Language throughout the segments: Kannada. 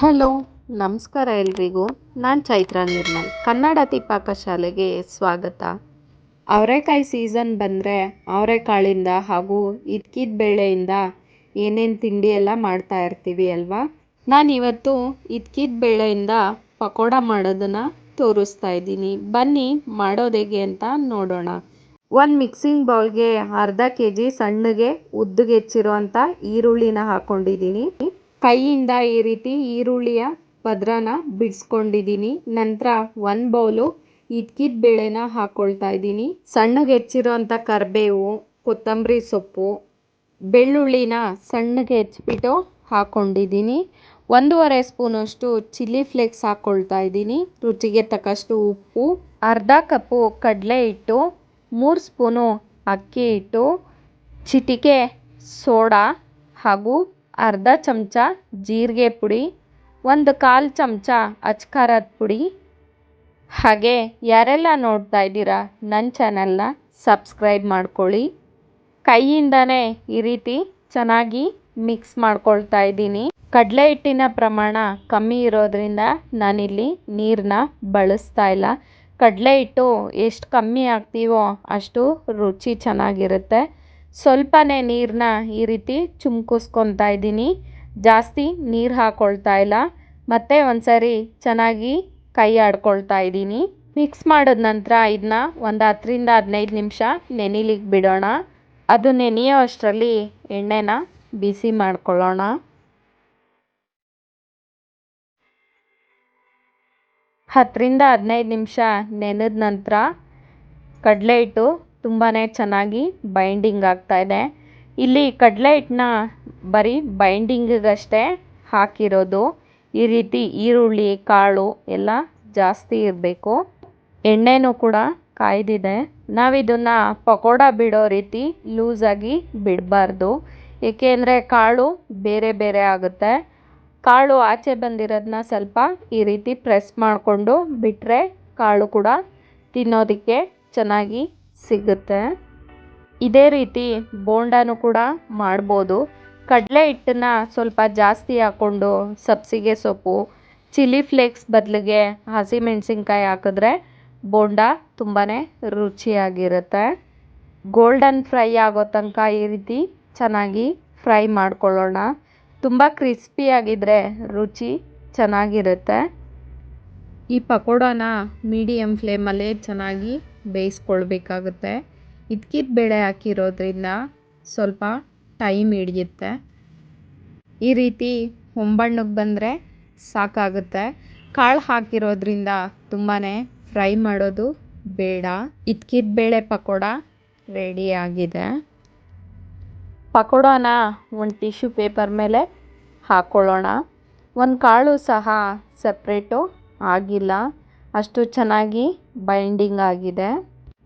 ಹಲೋ, ನಮಸ್ಕಾರ ಎಲ್ರಿಗೂ. ನಾನು ಚೈತ್ರ ನಿರ್ಮಲ್. ಕನ್ನಡತಿ ಪಾಕಶಾಲೆಗೆ ಸ್ವಾಗತ. ಅವರೆಕಾಯಿ ಸೀಸನ್ ಬಂದರೆ ಅವರೆಕಾಳಿಂದ ಹಾಗೂ ಇದ್ಕಿದ ಬೇಳೆಯಿಂದ ಏನೇನು ತಿಂಡಿ ಎಲ್ಲ ಮಾಡ್ತಾ ಇರ್ತೀವಿ ಅಲ್ವಾ? ನಾನು ಇವತ್ತು ಇದ್ಕಿದ ಬೇಳೆಯಿಂದ ಪಕೋಡ ಮಾಡೋದನ್ನು ತೋರಿಸ್ತಾ ಇದ್ದೀನಿ. ಬನ್ನಿ, ಮಾಡೋದು ಹೇಗೆ ಅಂತ ನೋಡೋಣ. ಒಂದು ಮಿಕ್ಸಿಂಗ್ ಬೌಲ್ಗೆ ಅರ್ಧ ಕೆ ಜಿ ಸಣ್ಣಗೆ ಉದ್ದಗೆ ಹೆಚ್ಚಿರುವಂಥ ಈರುಳ್ಳಿನ ಹಾಕ್ಕೊಂಡಿದ್ದೀನಿ ಕೈಯಿಂದ ಈ ರೀತಿ ಈರುಳ್ಳಿಯ ಪದರನ ಬಿಡಿಸ್ಕೊಂಡಿದ್ದೀನಿ. ನಂತರ ಒಂದು ಬೌಲು ಇಟ್ಕಿದ ಬೇಳೆನ ಹಾಕ್ಕೊಳ್ತಾ ಇದ್ದೀನಿ. ಸಣ್ಣಗೆ ಹೆಚ್ಚಿರೋಂಥ ಕರಿಬೇವು, ಕೊತ್ತಂಬರಿ ಸೊಪ್ಪು, ಬೆಳ್ಳುಳ್ಳಿನ ಸಣ್ಣಗೆ ಹೆಚ್ಚಿಬಿಟ್ಟು ಹಾಕ್ಕೊಂಡಿದ್ದೀನಿ ಒಂದೂವರೆ ಸ್ಪೂನಷ್ಟು ಚಿಲ್ಲಿ ಫ್ಲೇಕ್ಸ್ ಹಾಕ್ಕೊಳ್ತಾ ಇದ್ದೀನಿ. ರುಚಿಗೆ ತಕ್ಕಷ್ಟು ಉಪ್ಪು, ಅರ್ಧ ಕಪ್ಪು ಕಡಲೆ ಹಿಟ್ಟು, ಮೂರು ಸ್ಪೂನು ಅಕ್ಕಿ ಹಿಟ್ಟು, ಚಿಟಿಕೆ ಸೋಡಾ ಹಾಗೂ ಅರ್ಧ ಚಮಚ ಜೀರಿಗೆ ಪುಡಿ, ಒಂದು ಕಾಲು ಚಮಚ ಅಚ್ಕಾರದ ಪುಡಿ. ಹಾಗೆ ಯಾರೆಲ್ಲ ನೋಡ್ತಾ ಇದ್ದೀರಾ, ನನ್ನ ಚಾನಲ್ನ ಸಬ್ಸ್ಕ್ರೈಬ್ ಮಾಡ್ಕೊಳ್ಳಿ. ಕೈಯಿಂದನೇ ಈ ರೀತಿ ಚೆನ್ನಾಗಿ ಮಿಕ್ಸ್ ಮಾಡ್ಕೊಳ್ತಾ ಇದ್ದೀನಿ. ಕಡಲೆ ಹಿಟ್ಟಿನ ಪ್ರಮಾಣ ಕಮ್ಮಿ ಇರೋದ್ರಿಂದ ನಾನಿಲ್ಲಿ ನೀರನ್ನ ಬಳಸ್ತಾ ಇಲ್ಲ. ಕಡಲೆ ಹಿಟ್ಟು ಎಷ್ಟು ಕಮ್ಮಿ ಹಾಕ್ತೀವೋ ಅಷ್ಟು ರುಚಿ ಚೆನ್ನಾಗಿರುತ್ತೆ. ಸ್ವಲ್ಪನೇ ನೀರನ್ನ ಈ ರೀತಿ ಚುಮ್ಕಿಸ್ಕೊತಾ ಇದ್ದೀನಿ. ಜಾಸ್ತಿ ನೀರು ಹಾಕ್ಕೊಳ್ತಾ ಇಲ್ಲ. ಮತ್ತೆ ಒಂದು ಚೆನ್ನಾಗಿ ಕೈ ಆಡ್ಕೊಳ್ತಾ ಇದ್ದೀನಿ. ಮಿಕ್ಸ್ ಮಾಡಿದ ನಂತರ ಇದನ್ನ ಒಂದು ಹತ್ತರಿಂದ ಹದಿನೈದು ನಿಮಿಷ ನೆನಿಲಿಕ್ಕೆ ಬಿಡೋಣ. ಅದು ನೆನೆಯೋ ಅಷ್ಟರಲ್ಲಿ ಎಣ್ಣೆನ ಬಿಸಿ ಮಾಡ್ಕೊಳ್ಳೋಣ. ಹತ್ತರಿಂದ ಹದಿನೈದು ನಿಮಿಷ ನೆನೆದ ನಂತರ ಕಡಲೆ ಹಿಟ್ಟು ತುಂಬಾ ಚೆನ್ನಾಗಿ ಬೈಂಡಿಂಗ್ ಆಗ್ತಾಯಿದೆ ಇಲ್ಲಿ ಕಡಲೆ ಹಿಟ್ಟನ್ನ ಬರೀ ಬೈಂಡಿಂಗಿಗಷ್ಟೇ ಹಾಕಿರೋದು. ಈ ರೀತಿ ಈರುಳ್ಳಿ, ಕಾಳು ಎಲ್ಲ ಜಾಸ್ತಿ ಇರಬೇಕು. ಎಣ್ಣೆನೂ ಕೂಡ ಕಾಯ್ದಿದೆ. ನಾವಿದನ್ನು ಪಕೋಡ ಬಿಡೋ ರೀತಿ ಲೂಸಾಗಿ ಬಿಡಬಾರ್ದು. ಏಕೆಂದರೆ ಕಾಳು ಬೇರೆ ಬೇರೆ ಆಗುತ್ತೆ. ಕಾಳು ಆಚೆ ಬಂದಿರೋದನ್ನ ಸ್ವಲ್ಪ ಈ ರೀತಿ ಪ್ರೆಸ್ ಮಾಡಿಕೊಂಡು ಬಿಟ್ಟರೆ ಕಾಳು ಕೂಡ ತಿನ್ನೋದಕ್ಕೆ ಚೆನ್ನಾಗಿ ಸಿಗುತ್ತೆ. ಇದೇ ರೀತಿ ಬೋಂಡಾನು ಕೂಡ ಮಾಡ್ಬೋದು. ಕಡಲೆ ಹಿಟ್ಟನ್ನ ಸ್ವಲ್ಪ ಜಾಸ್ತಿ ಹಾಕ್ಕೊಂಡು ಸಬ್ಬಸಿಗೆ ಸೊಪ್ಪು, ಚಿಲ್ಲಿ ಫ್ಲೇಕ್ಸ್ ಬದಲಿಗೆ ಹಸಿಮೆಣಸಿನ್ಕಾಯಿ ಹಾಕಿದ್ರೆ ಬೋಂಡ ತುಂಬಾ ರುಚಿಯಾಗಿರುತ್ತೆ. ಗೋಲ್ಡನ್ ಫ್ರೈ ಆಗೋ ತನಕ ಈ ರೀತಿ ಚೆನ್ನಾಗಿ ಫ್ರೈ ಮಾಡ್ಕೊಳ್ಳೋಣ. ತುಂಬ ಕ್ರಿಸ್ಪಿಯಾಗಿದ್ದರೆ ರುಚಿ ಚೆನ್ನಾಗಿರುತ್ತೆ. ಈ ಪಕೋಡನ ಮೀಡಿಯಮ್ ಫ್ಲೇಮಲ್ಲೇ ಚೆನ್ನಾಗಿ ಬೇಯಿಸ್ಕೊಳ್ಬೇಕಾಗುತ್ತೆ. ಇದ್ಕಿದ ಬೇಳೆ ಹಾಕಿರೋದ್ರಿಂದ ಸ್ವಲ್ಪ ಟೈಮ್ ಹಿಡಿಯುತ್ತೆ. ಈ ರೀತಿ ಹೊಂಬಣ್ಣಕ್ಕೆ ಬಂದರೆ ಸಾಕಾಗುತ್ತೆ. ಕಾಳು ಹಾಕಿರೋದ್ರಿಂದ ತುಂಬಾ ಫ್ರೈ ಮಾಡೋದು ಬೇಡ. ಇದ್ಕಿದ ಬೇಳೆ ಪಕೋಡ ರೆಡಿಯಾಗಿದೆ ಪಕೋಡನ ಒಂದು ಟಿಶ್ಯೂ ಪೇಪರ್ ಮೇಲೆ ಹಾಕ್ಕೊಳ್ಳೋಣ ಒಂದು ಕಾಳು ಸಹ ಸಪ್ರೇಟು ಆಗಿಲ್ಲ. ಅಷ್ಟು ಚೆನ್ನಾಗಿ ಬೈಂಡಿಂಗ್ ಆಗಿದೆ.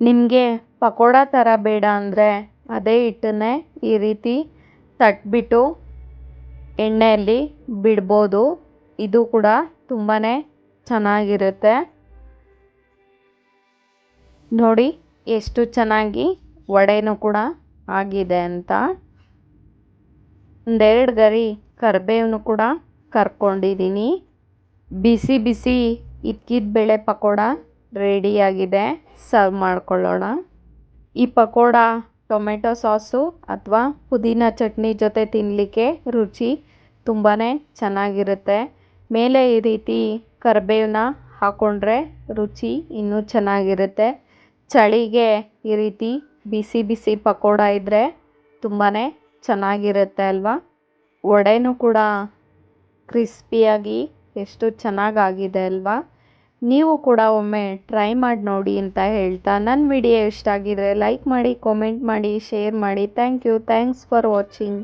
ನಿಮಗೆ ಪಕೋಡ ಥರ ಬೇಡ ಅಂದರೆ ಅದೇ ಹಿಟ್ಟನ್ನೇ ಈ ರೀತಿ ತಟ್ಬಿಟ್ಟು ಎಣ್ಣೆಯಲ್ಲಿ ಬಿಡ್ಬೋದು. ಇದು ಕೂಡ ತುಂಬಾ ಚೆನ್ನಾಗಿರುತ್ತೆ. ನೋಡಿ ಎಷ್ಟು ಚೆನ್ನಾಗಿ ವಡೆನೂ ಕೂಡ ಆಗಿದೆ ಅಂತ. ಒಂದೆರಡು ಗರಿ ಕರಿಬೇವನ್ನು ಕೂಡ ಕರ್ಕೊಂಡಿದ್ದೀನಿ ಬಿಸಿ ಬಿಸಿ ಇದ್ಕಿದ ಬೇಳೆ ಪಕೋಡ ರೆಡಿಯಾಗಿದೆ ಸರ್ವ್ ಮಾಡ್ಕೊಳ್ಳೋಣ. ಈ ಪಕೋಡ, ಟೊಮೆಟೊ ಸಾಸು ಅಥವಾ ಪುದೀನ ಚಟ್ನಿ ಜೊತೆ ತಿನ್ನಲಿಕ್ಕೆ ರುಚಿ ತುಂಬಾ ಚೆನ್ನಾಗಿರುತ್ತೆ. ಮೇಲೆ ಈ ರೀತಿ ಕರಿಬೇವನ್ನ ಹಾಕ್ಕೊಂಡ್ರೆ ರುಚಿ ಇನ್ನೂ ಚೆನ್ನಾಗಿರುತ್ತೆ. ಚಳಿಗೆ ಈ ರೀತಿ ಬಿಸಿ ಬಿಸಿ ಪಕೋಡ ಇದ್ದರೆ ತುಂಬಾ ಚೆನ್ನಾಗಿರುತ್ತೆ ಅಲ್ವಾ? ವಡೆನೂ ಕೂಡ ಕ್ರಿಸ್ಪಿಯಾಗಿ ಎಷ್ಟು ಚೆನ್ನಾಗಾಗಿದೆ ಅಲ್ವಾ? ನೀವು ಕೂಡ ಒಮ್ಮೆ ಟ್ರೈ ಮಾಡಿ ನೋಡಿ ಅಂತ ಹೇಳ್ತಾ. ನನ್ನ ವಿಡಿಯೋ ಇಷ್ಟ ಆಗಿದ್ದರೆ ಲೈಕ್ ಮಾಡಿ ಕಾಮೆಂಟ್ ಮಾಡಿ ಶೇರ್ ಮಾಡಿ. Thank you thanks for watching